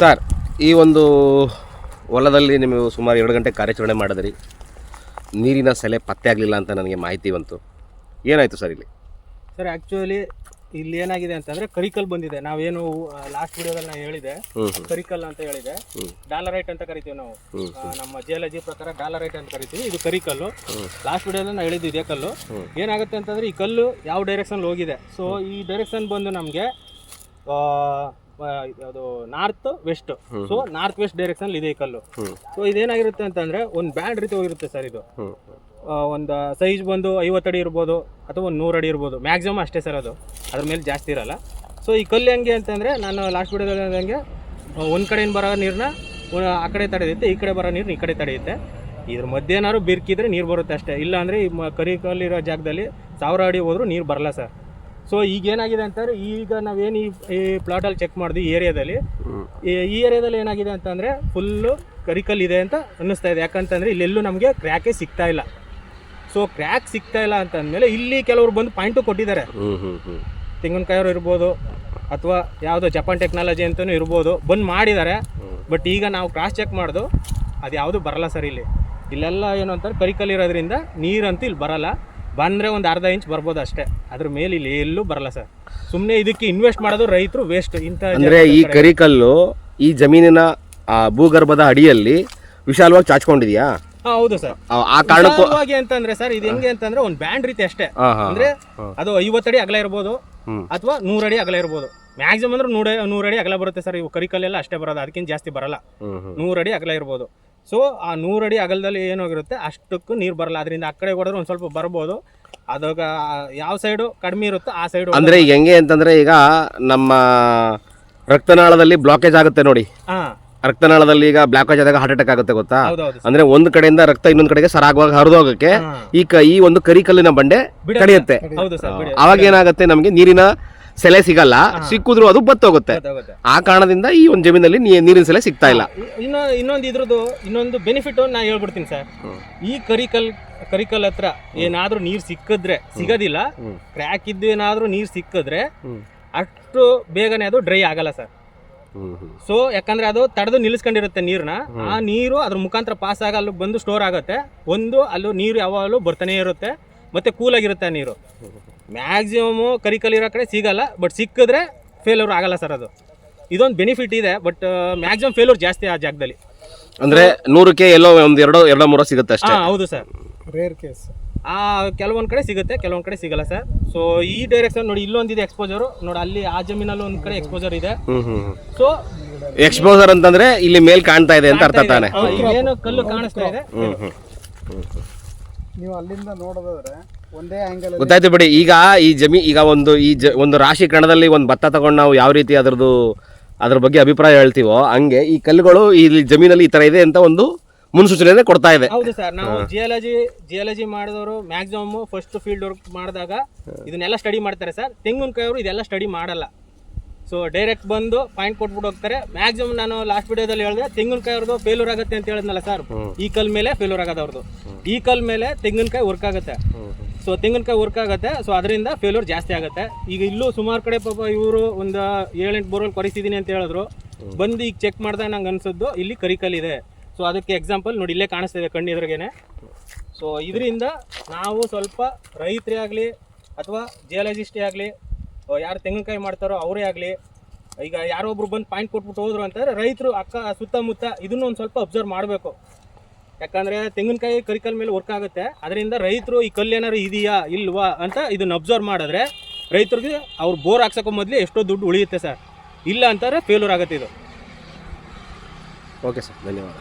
Sir ಈ ಒಂದು ಹೊಲದಲ್ಲಿ ನೀವು ಸುಮಾರು ಎರಡು ಗಂಟೆ ಕಾರ್ಯಾಚರಣೆ ಮಾಡಿದ್ರಿ. ನೀರಿನ ಸೆಲೆ ಪತ್ತೆ ಆಗಲಿಲ್ಲ ಅಂತ ನನಗೆ ಮಾಹಿತಿ ಬಂತು. ಏನಾಯಿತು ಸರ್ ಇಲ್ಲಿ? ಸರ್ ಆ್ಯಕ್ಚುಲಿ ಇಲ್ಲಿ ಏನಾಗಿದೆ ಅಂತಂದ್ರೆ ಕರಿಕಲ್ ಬಂದಿದೆ. ನಾವೇನು ಲಾಸ್ಟ್ ವಿಡಿಯೋದಲ್ಲಿ ನಾನು ಹೇಳಿದೆ. ಕರಿಕಲ್ ಅಂತ ಹೇಳಿದೆ. ಡಾಲರೈಟ್ ಅಂತ ಕರಿತೀವಿ ನಾವು. ನಮ್ಮ ಜಿಯಾಲಜಿ ಪ್ರಕಾರ ಡಾಲರೈಟ್ ಅಂತ ಕರಿತೀವಿ. ಇದು ಕರಿಕಲ್ಲು. ಲಾಸ್ಟ್ ವಿಡಿಯೋದಲ್ಲಿ ನಾನು ಹೇಳಿದ್ದು ಇದೇ ಕಲ್ಲು. ಏನಾಗುತ್ತೆ ಅಂತಂದ್ರೆ ಈ ಕಲ್ಲು ಯಾವ ಡೈರೆಕ್ಷನ್ ಹೋಗಿದೆ. ಸೊ ಈ ಡೈರೆಕ್ಷನ್ ಬಂದು ನಮಗೆ ಅದು north west. So north west direction ಇದೆ ಈ ಕಲ್ಲು. ಸೊ ಇದೇನಾಗಿರುತ್ತೆ ಅಂತಂದ್ರೆ ಒಂದು ಬ್ಯಾಂಡ್ ರೀತಿ ಹೋಗಿರುತ್ತೆ ಸರ್ ಇದು. ಒಂದು ಸೈಜ್ ಬಂದು ಐವತ್ತು ಅಡಿ ಇರ್ಬೋದು ಅಥವಾ ಒಂದು ನೂರು ಅಡಿ ಇರ್ಬೋದು. ಮ್ಯಾಕ್ಸಿಮಮ್ ಅಷ್ಟೇ ಸರ್ ಅದು. ಅದ್ರ ಮೇಲೆ ಜಾಸ್ತಿ ಇರಲ್ಲ. ಸೊ ಈ ಕಲ್ಲು ಹೆಂಗೆ ಅಂತಂದರೆ ನಾನು ಲಾಸ್ಟ್ ವಿಡಿಯೋದಲ್ಲಿ ಹಂಗೆ ಒಂದು ಕಡೆಯಿಂದ ಬರೋ ನೀರನ್ನ ಆ ಕಡೆ ತಡೆಯುತ್ತೆ ಈ ಕಡೆ ಬರೋ ನೀರು ಈ ಕಡೆ ತಡೆಯುತ್ತೆ. ಇದ್ರ ಮಧ್ಯೆ ಏನಾದ್ರು ಬಿರ್ಕಿದ್ರೆ ನೀರು ಬರುತ್ತೆ ಅಷ್ಟೇ. ಇಲ್ಲ ಅಂದ್ರೆ ಈ ಕರಿ ಕಲ್ಲಿರೋ ಜಾಗದಲ್ಲಿ ಸಾವಿರ ಅಡಿ ಹೋದ್ರೂ ನೀರು ಬರಲ್ಲ ಸರ್. ಸೊ ಈಗ ಏನಾಗಿದೆ ಅಂತಂದರೆ, ಈಗ ನಾವೇನು ಈ ಪ್ಲಾಟಲ್ಲಿ ಚೆಕ್ ಮಾಡಿದ್ವಿ ಈ ಏರಿಯಾದಲ್ಲಿ ಈ ಏರಿಯಾದಲ್ಲಿ ಏನಾಗಿದೆ ಅಂತಂದರೆ ಫುಲ್ಲು ಕರಿಕಲ್ ಇದೆ ಅಂತ ಅನ್ನಿಸ್ತಾ ಇದೆ. ಯಾಕಂತಂದರೆ, ಇಲ್ಲೆಲ್ಲೂ ನಮಗೆ ಕ್ರ್ಯಾಕೇ ಸಿಗ್ತಾ ಇಲ್ಲ. ಸೊ ಕ್ರ್ಯಾಕ್ ಸಿಗ್ತಾ ಇಲ್ಲ ಅಂತಂದಮೇಲೆ, ಇಲ್ಲಿ ಕೆಲವರು ಬಂದು ಪಾಯಿಂಟು ಕೊಟ್ಟಿದ್ದಾರೆ. ತೆಂಗಿನಕಾಯವರು ಇರ್ಬೋದು, ಅಥವಾ ಯಾವುದೋ ಜಪಾನ್ ಟೆಕ್ನಾಲಜಿ ಅಂತಲೂ ಇರ್ಬೋದು, ಬಂದು ಮಾಡಿದ್ದಾರೆ. ಬಟ್ ಈಗ ನಾವು ಕ್ರಾಸ್ ಚೆಕ್ ಮಾಡೋದು ಅದು ಯಾವುದು ಬರಲ್ಲ ಸರ್ ಇಲ್ಲಿ. ಇಲ್ಲೆಲ್ಲ ಏನು ಅಂತಾರೆ ಕರಿಕಲ್ ಇರೋದ್ರಿಂದ ನೀರಂತೂ ಇಲ್ಲಿ ಬರಲ್ಲ. ಬಂದರೆ ಒಂದು ಅರ್ಧ ಇಂಚ್ ಬರ್ಬೋದು ಅಷ್ಟೇ. ಅದ್ರ ಮೇಲೆ ಇಲ್ಲಿ ಎಲ್ಲೂ ಬರಲ್ಲ ಸರ್. ಸುಮ್ಮನೆ ಇದಕ್ಕೆ ಇನ್ವೆಸ್ಟ್ ಮಾಡೋದು ರೈತರು ವೇಸ್ಟ್ ಇಂಥ ಅಂದರೆ ಈ ಕರಿಕಲ್ಲು ಈ ಜಮೀನಿನ ಆ ಭೂಗರ್ಭದ ಅಡಿಯಲ್ಲಿ ವಿಶಾಲವಾಗಿ ಚಾಚ್ಕೊಂಡಿದ್ಯಾ? ಹೌದು ಸರ್. ಆ- ಕಾರಣಕ್ಕೆ ವಿಶಾಲವಾಗಿ ಅಂತಂದ್ರೆ ಸರ್ ಇದು ಹೆಂಗೆ ಅಂತಂದ್ರೆ ಒಂದು ಬ್ಯಾಂಡ್ ರೀತಿ ಅಷ್ಟೇ. ಹಾಂ ಹಾಂ ಅಂದ್ರೆ ಅದು ಐವತ್ತಡಿ ಅಗಲ ಇರ್ಬೋದು ಹ್ಮ್. ಅಥವಾ ನೂರಡಿ ಅಗಲ ಇರ್ಬೋದು. ಮ್ಯಾಕ್ಸಿಮಮ್ ಅಂದ್ರೆ ನೂರ ನೂರಡಿ ಅಗಲ ಬರುತ್ತೆ ಸರ್. ಇವು ಕರಿಕಲ್ಲೆಲ್ಲ ಅಷ್ಟೇ ಬರೋದು. ಅದಕ್ಕಿಂತ ಜಾಸ್ತಿ ಬರಲ್ಲ. ಹ್ಞೂ ಅಡಿ ನೂರಡಿ ಅಗಲ ಇರ್ಬೋದು. ಸೊ ಆ ನೂರಡಿ ಅಗಲದಲ್ಲಿ ಏನಾಗಿರುತ್ತೆ ಅಷ್ಟಕ್ಕೂ ನೀರು ಬರಲ್ಲ. ಅದರಿಂದ ಆ ಕಡೆ ಹೊಡೆದ್ರೆ ಒಂದು ಸ್ವಲ್ಪ ಬರ್ಬೋದು. ಅದಾಗ ಯಾವ ಸೈಡು ಕಡಿಮೆ ಇರುತ್ತೋ ಆ ಸೈಡು ಅಂದರೆ ಈಗ ಹೆಂಗೆ ಅಂತಂದರೆ ಈಗ ನಮ್ಮ ರಕ್ತನಾಳದಲ್ಲಿ ಬ್ಲಾಕೇಜ್ ಆಗುತ್ತೆ ನೋಡಿ. ಹಾಂ. ರಕ್ತನಾಳದಲ್ಲಿ ಈಗ ಬ್ಲಾಕೇಜ್ ಆದಾಗ ಹಾರ್ಟ್ ಅಟ್ಯಾಕ್ ಆಗುತ್ತೆ ಗೊತ್ತಾ? ಅಂದ್ರೆ ಒಂದು ಕಡೆಯಿಂದ ರಕ್ತ ಇನ್ನೊಂದು ಕಡೆಗೆ ಸರಾಗವಾಗಿ ಹರಿದೋಗಕ್ಕೆ. ಈ ಕ ಈ ಒಂದು ಕರಿಕಲ್ಲಿನ ಬಂಡೆ. ಕಡಿಯುತ್ತೆ. ಹೌದು ಸರ್ ಬಿಡಿ ಅವಾಗ ಏನಾಗುತ್ತೆ ನಮಗೆ ನೀರಿನ ಸೆಲೆ ಸಿಗಲ್ಲ ಸಿಕ್ಕಿದ್ರು ಅದು ಬತ್ತೋಗುತ್ತೆ. ಆ ಕಾರಣದಿಂದ ಈ ಒಂದು ಜಮೀನಲ್ಲಿ ನೀ- ನೀರಿನ ಸೆಲೆ ಸಿಗ್ತಾ ಇಲ್ಲ. ಇನ್ನು ಇನ್ನೊಂದು ಇದ್ರದ್ದು ಇನ್ನೊಂದು ಬೆನಿಫಿಟ್ ನಾ ಹೇಳ್ಬಿಡ್ತೀನಿ ಸರ್. ಈ ಕರಿಕಲ್ ಕರಿಕಲ್ ಹತ್ರ ಏನಾದ್ರೂ ನೀರ್ ಸಿಕ್ಕಿದ್ರೆ ಸಿಗೋದಿಲ್ಲ ಹ್ಮ್. ಕ್ರ್ಯಾಕ್ ಇದ್ದು ಏನಾದ್ರೂ ನೀರ್ ಸಿಕ್ಕಿದ್ರೆ ಹ್ಮ್. ಅಷ್ಟು ಬೇಗನೆ ಅದು ಡ್ರೈ ಆಗಲ್ಲ ಸರ್. ಸೊ ಯಾಕಂದ್ರೆ ಅದು ತಡೆದು ನಿಲ್ಲಿಸ್ಕೊಂಡಿರುತ್ತೆ ನೀರ್ನ. ಆ ನೀರು ಅದ್ರ ಮುಖಾಂತರ ಪಾಸ್ ಆಗ ಅಲ್ಲಿ ಬಂದು ಸ್ಟೋರ್ ಆಗುತ್ತೆ. ಒಂದು ಅಲ್ಲೂ ನೀರು ಯಾವಾಗಲೂ ಬರ್ತಾನೆ ಇರುತ್ತೆ ಮತ್ತೆ ಕೂಲ್ ಆಗಿರುತ್ತೆ ಆ ನೀರು. ಮ್ಯಾಕ್ಸಿಮಮ್ ಕರಿಕಲ್ ಇರೋ ಕಡೆ ಸಿಗಲ್ಲ ಬಟ್ ಸಿಕ್ಕಿದ್ರೆ ಫೇಲ್ಯೂರ್ ಆಗಲ್ಲ ಸರ್ ಅದು. ಇದೊಂದು ಬೆನಿಫಿಟ್ ಇದೆ ಬಟ್ ಮ್ಯಾಕ್ಸಿಮಮ್ ಫೇಲ್ಯೂರ್ ಜಾಸ್ತಿ ಆ ಜಾಗದಲ್ಲಿ. ಅಂದ್ರೆ ನೂರಕ್ಕೆ ಎಲ್ಲೋ ಒಂದು ಎರಡೋ ಎರಡೋ ಮೂರೋ ಸಿಗುತ್ತೆ ಅಷ್ಟೇ? ಹಾ ಹೌದು ಸರ್ ರೇರ್ ಕೇಸ್ ಆ ಕೆಲವೊಂದು ಕಡೆ ಸಿಗುತ್ತೆ ಕೆಲವೊಂದು ಕಡೆ ಸಿಗಲ್ಲ ಸರ್ ಸೊ ಈ ಡೈರೆಕ್ಷನ್ ನೋಡಿ ಇಲ್ಲೊಂದಿದೆ ಎಕ್ಸ್ಪೋಜರ್ ನೋಡಿ ಅಲ್ಲಿ ಆ ಜಮೀನಲ್ಲಿ ಒಂದು ಕಡೆ ಎಕ್ಸ್ಪೋಜರ್ ಇದೆ. ಸೊ ಎಕ್ಸ್ಪೋಜರ್ ಅಂತಂದ್ರೆ ಇಲ್ಲಿ ಮೇಲ್ ಕಾಣ್ತಾ ಇದೆ ಅಂತ ಅರ್ಥ ತಾನೆ. ಏನು ಕಲ್ಲು ಕಾಣಿಸ್ತಾ ಇದೆ. ನೀವು ಅಲ್ಲಿಂದ ನೋಡೋದಾದ್ರೆ ಒಂದೇ ಆಂಗಲ್ ಗೊತ್ತಾಯ್ತು ಬಿಡಿ ಈಗ ಈ ಜಮೀ ಈಗ ಒಂದು ಈ ಜ ಒಂದು ರಾಶಿ ಕಣದಲ್ಲಿ ಒಂದು ಭತ್ತ ತಗೊಂಡು ನಾವು ಯಾವ ರೀತಿ ಅದರದ್ದು ಅದ್ರ ಬಗ್ಗೆ ಅಭಿಪ್ರಾಯ ಹೇಳ್ತೀವೋ ಹಂಗೆ ಈ ಕಲ್ಲುಗಳು ಈ ಜಮೀನಲ್ಲಿ ಈ ತರ ಇದೆ ಅಂತ ಒಂದು ಮುನ್ಸೂಚನೆ ಕೊಡ್ತಾ ಇದೆ. ಹೌದು ಸರ್ ನಾವು ಜಿಯಾಲಜಿ ಜಿಯಾಲಜಿ ಮಾಡಿದವರು ಮ್ಯಾಕ್ಸಿಮಮ್ ಫಸ್ಟ್ ಫೀಲ್ಡ್ ವರ್ಕ್ ಮಾಡಿದಾಗ ಇದನ್ನೆಲ್ಲ ಸ್ಟಡಿ ಮಾಡ್ತಾರೆ ಸರ್. ತೆಂಗಿನಕಾಯವರು ಇದೆಲ್ಲ ಸ್ಟಡಿ ಮಾಡಲ್ಲ. ಸೊ ಡೈರೆಕ್ಟ್ ಬಂದು ಪಾಯಿಂಟ್ ಕೊಟ್ಬಿಟ್ಟು ಹೋಗ್ತಾರೆ. ಮ್ಯಾಕ್ಸಿಮಮ್ ನಾನು ಲಾಸ್ಟ್ ವಿಡಿಯೋದಲ್ಲಿ ಹೇಳಿದೆ ತೆಂಗಿನಕಾಯಿ ಅವ್ರದ್ದು ಫೇಲ್ಯೂರ್ ಆಗುತ್ತೆ ಅಂತ ಹೇಳಿದ್ನಲ್ಲ ಸರ್ ಈ ಕಲ್ ಮೇಲೆ ಫೇಲ್ಯೂರ್ ಆಗೋದು ಅವ್ರದ್ದು. ಈ ಕಲ್ ಮೇಲೆ ತೆಂಗಿನಕಾಯಿ ವರ್ಕ್ ಆಗುತ್ತೆ. ಸೊ ತೆಂಗಿನಕಾಯಿ ವರ್ಕ್ ಆಗುತ್ತೆ. ಸೊ ಅದರಿಂದ ಫೇಲ್ಯೂರ್ ಜಾಸ್ತಿ ಆಗುತ್ತೆ. ಈಗ ಇಲ್ಲೂ ಸುಮಾರು ಕಡೆ ಪಾಪ ಇವರು ಒಂದು ಏಳೆಂಟು ಬೋರ್ವೆಲ್ ಕೊರಿಸಿದ್ದೀನಿ ಅಂತ ಹೇಳಿದ್ರು. ಬಂದು ಈಗ ಚೆಕ್ ಮಾಡಿದಾಗ ನಂಗೆ ಅನ್ಸಿದ್ದು ಇಲ್ಲಿ ಕರಿಕಲ್ ಇದೆ ಸೊ ಅದಕ್ಕೆ ಎಕ್ಸಾಂಪಲ್ ನೋಡಿ ಇಲ್ಲೇ ಕಾಣಿಸ್ತಾ ಇದೆ ಕಣ್ಣು ಎದುರಿಗೇನೆ. ಸೊ ಇದರಿಂದ ನಾವು ಸ್ವಲ್ಪ ರೈತರೇ ಆಗಲಿ ಅಥವಾ ಜಿಯಾಲಜಿಸ್ಟೇ ಆಗಲಿ ಯಾರು ತೆಂಗಿನಕಾಯಿ ಮಾಡ್ತಾರೋ ಅವರೇ ಆಗಲಿ. ಈಗ ಯಾರೋ ಒಬ್ರು ಬಂದು ಪಾಯಿಂಟ್ ಕೊಟ್ಬಿಟ್ಟು ಹೋದ್ರು ಅಂತಂದ್ರೆ ರೈತರು, ಅಕ್ಕ, ಸುತ್ತಮುತ್ತ ಇದನ್ನು ಒಂದು ಸ್ವಲ್ಪ ಅಬ್ಸರ್ವ್ ಮಾಡಬೇಕು. ಯಾಕಂದ್ರೆ ತೆಂಗಿನಕಾಯಿ ಕರಿಕಲ್ ಮೇಲೆ ವರ್ಕ್ ಆಗುತ್ತೆ. ಅದರಿಂದ ರೈತರು ಈ ಕಲ್ಲು ಏನಾರು ಇದೆಯಾ, ಇಲ್ವಾ ಅಂತ ಇದನ್ನ ಅಬ್ಸರ್ವ್ ಮಾಡಿದ್ರೆ ರೈತರಿಗೆ ಅವ್ರು ಬೋರ್ ಹಾಕ್ಸೋಕೆ ಮೊದಲೇ ಎಷ್ಟೋ ದುಡ್ಡು ಉಳಿಯುತ್ತೆ ಸರ್. ಇಲ್ಲ ಅಂತಾರೆ ಫೇಲ್ಯೂರ್ ಆಗುತ್ತೆ ಇದು. ಓಕೆ ಸರ್ ಧನ್ಯವಾದ.